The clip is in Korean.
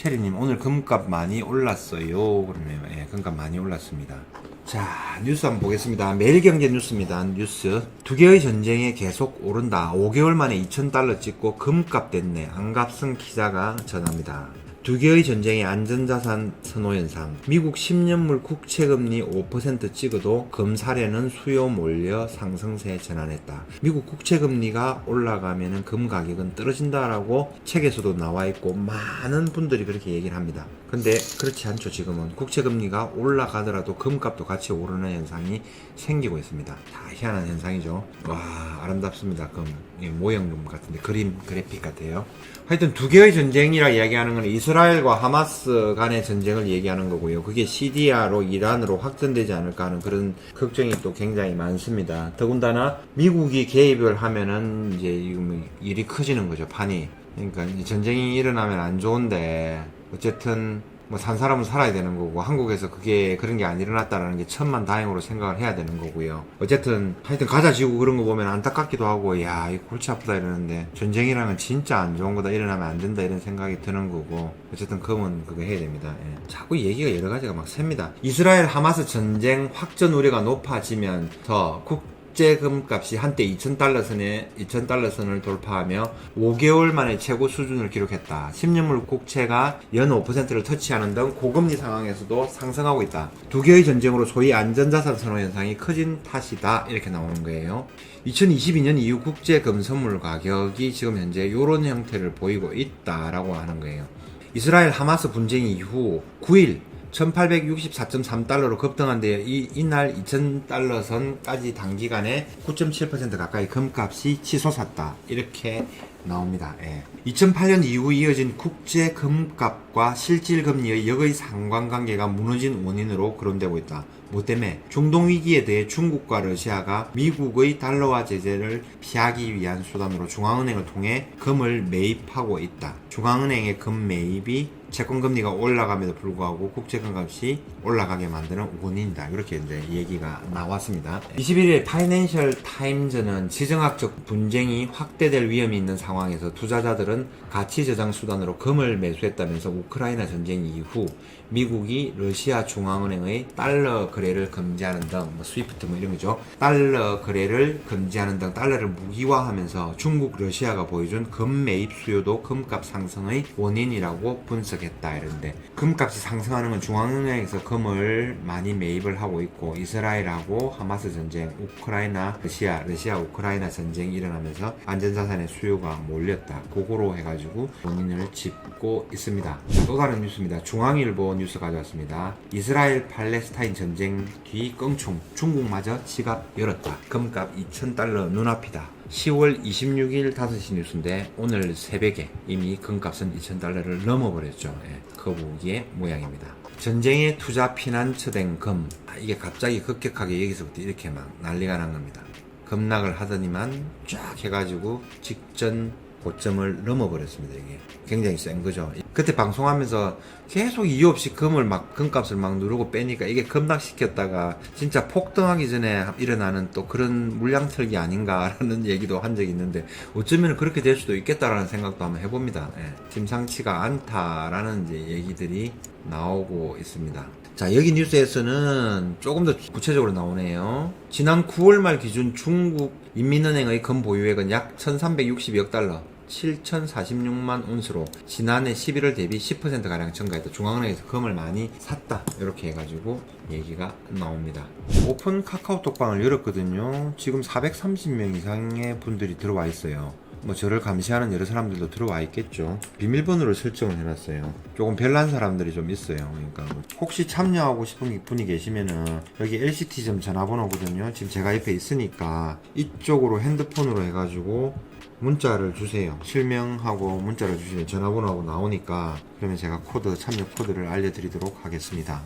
체리님 오늘 금값 많이 올랐어요. 그러네요. 예, 금값 많이 올랐습니다. 자 뉴스 한번 보겠습니다. 매일경제 뉴스입니다. 뉴스 두 개의 전쟁에 계속 오른다. 5개월 만에 2,000달러 찍고 금값 됐네. 안갑승 기자가 전합니다. 두 개의 전쟁의 안전자산 선호 현상. 미국 10년물 국채금리 5% 찍어도 금 사례는 수요 몰려 상승세 전환했다. 미국 국채금리가 올라가면은 금 가격은 떨어진다라고 책에서도 나와 있고 많은 분들이 그렇게 얘기를 합니다. 근데 그렇지 않죠. 지금은 국채금리가 올라가더라도 금값도 같이 오르는 현상이 생기고 있습니다. 다 희한한 현상이죠. 와 아름답습니다. 금이 모형금 같은데 그림 그래픽 같아요. 하여튼 두 개의 전쟁이라 이야기하는 건 이스라엘과 하마스 간의 전쟁을 얘기하는 거고요. 그게 시리아로 이란으로 확전되지 않을까 하는 그런 걱정이 또 굉장히 많습니다. 더군다나 미국이 개입을 하면은 이제 일이 커지는 거죠. 판이. 그러니까 전쟁이 일어나면 안 좋은데 어쨌든 뭐 산 사람은 살아야 되는 거고 한국에서 그게 그런 게 안 일어났다라는 게 천만 다행으로 생각을 해야 되는 거고요. 어쨌든 하여튼 가자 지고 그런 거 보면 안타깝기도 하고 야 이 골치 아프다 이러는데 전쟁이랑은 진짜 안 좋은 거다 일어나면 안 된다 이런 생각이 드는 거고 어쨌든 그건 그거 해야 됩니다. 예. 자꾸 얘기가 여러 가지가 막 셉니다. 이스라엘 하마스 전쟁 확전 우려가 높아지면 더 국, 국제 금 값이 한때 2,000달러 선에 2,000달러 선을 돌파하며 5개월 만에 최고 수준을 기록했다. 10년물 국채가 연 5%를 터치하는 등 고금리 상황에서도 상승하고 있다. 두 개의 전쟁으로 소위 안전자산 선호 현상이 커진 탓이다. 이렇게 나오는 거예요. 2022년 이후 국제 금 선물 가격이 지금 현재 이런 형태를 보이고 있다라고 하는 거예요. 이스라엘 하마스 분쟁 이후 9일 1864.3달러로 급등한데 이, 이날 2000달러 선까지 단기간에 9.7% 가까이 금값이 치솟았다. 이렇게 나옵니다. 예. 2008년 이후 이어진 국제 금값과 실질 금리의 역의 상관관계가 무너진 원인으로 거론되고 있다. 뭐 때문에 중동 위기에 대해 중국과 러시아가 미국의 달러화 제재를 피하기 위한 수단으로 중앙은행을 통해 금을 매입하고 있다. 중앙은행의 금 매입이 채권 금리가 올라감에도 불구하고 국제 금값이 올라가게 만드는 원인이다. 이렇게 이제 얘기가 나왔습니다. 21일 파이낸셜 타임즈는 지정학적 분쟁이 확대될 위험이 있는 상황에서 투자자들은 가치 저장 수단으로 금을 매수했다면서 우크라이나 전쟁 이후 미국이 러시아 중앙은행의 달러 거래를 금지하는 등 뭐 스위프트 뭐 이런 거죠. 달러 거래를 금지하는 등 달러를 무기화하면서 중국 러시아가 보여준 금 매입 수요도 금값 상승의 원인이라고 분석 했다 이런데 금값이 상승하는 건 중앙은행에서 금을 많이 매입을 하고 있고 이스라엘하고 하마스 전쟁, 우크라이나 러시아, 러시아 우크라이나 전쟁이 일어나면서 안전자산의 수요가 몰렸다. 그거로 해가지고 원인을 짚고 있습니다. 또 다른 뉴스입니다. 중앙일보 뉴스 가져왔습니다. 이스라엘 팔레스타인 전쟁 뒤 껑충 중국마저 지갑 열었다. 금값 2,000달러 눈앞이다. 10월 26일 5시 뉴스인데 오늘 새벽에 이미 금값은 2,000달러를 넘어버렸죠. 예, 거북이의 모양입니다. 전쟁에 투자 피난 처된 금 아, 이게 갑자기 급격하게 여기서부터 이렇게 막 난리가 난 겁니다. 급락을 하더니만 쫙 해가지고 직전 고점을 넘어버렸습니다. 이게 굉장히 센 거죠. 그때 방송하면서 계속 이유 없이 금을 막 금값을 막 누르고 빼니까 이게 급락시켰다가 진짜 폭등하기 전에 일어나는 또 그런 물량털기 아닌가라는 얘기도 한 적이 있는데 어쩌면 그렇게 될 수도 있겠다라는 생각도 한번 해봅니다. 예. 심상치가 않다라는 이제 얘기들이 나오고 있습니다. 자, 여기 뉴스에서는 조금 더 구체적으로 나오네요. 지난 9월 말 기준 중국 인민은행의 금 보유액은 약 1360억 달러, 7046만 온스로 지난해 11월 대비 10%가량 증가했다. 중앙은행에서 금을 많이 샀다. 이렇게 해가지고 얘기가 나옵니다. 오픈 카카오톡방을 열었거든요. 지금 430명 이상의 분들이 들어와 있어요. 뭐 저를 감시하는 여러 사람들도 들어와 있겠죠. 비밀번호를 설정을 해놨어요. 조금 별난 사람들이 좀 있어요. 그러니까 뭐 혹시 참여하고 싶은 분이 계시면은 여기 LCT점 전화번호거든요. 지금 제가 옆에 있으니까 이쪽으로 핸드폰으로 해가지고 문자를 주세요. 실명하고 문자를 주시면 전화번호하고 나오니까 그러면 제가 코드 참여 코드를 알려드리도록 하겠습니다.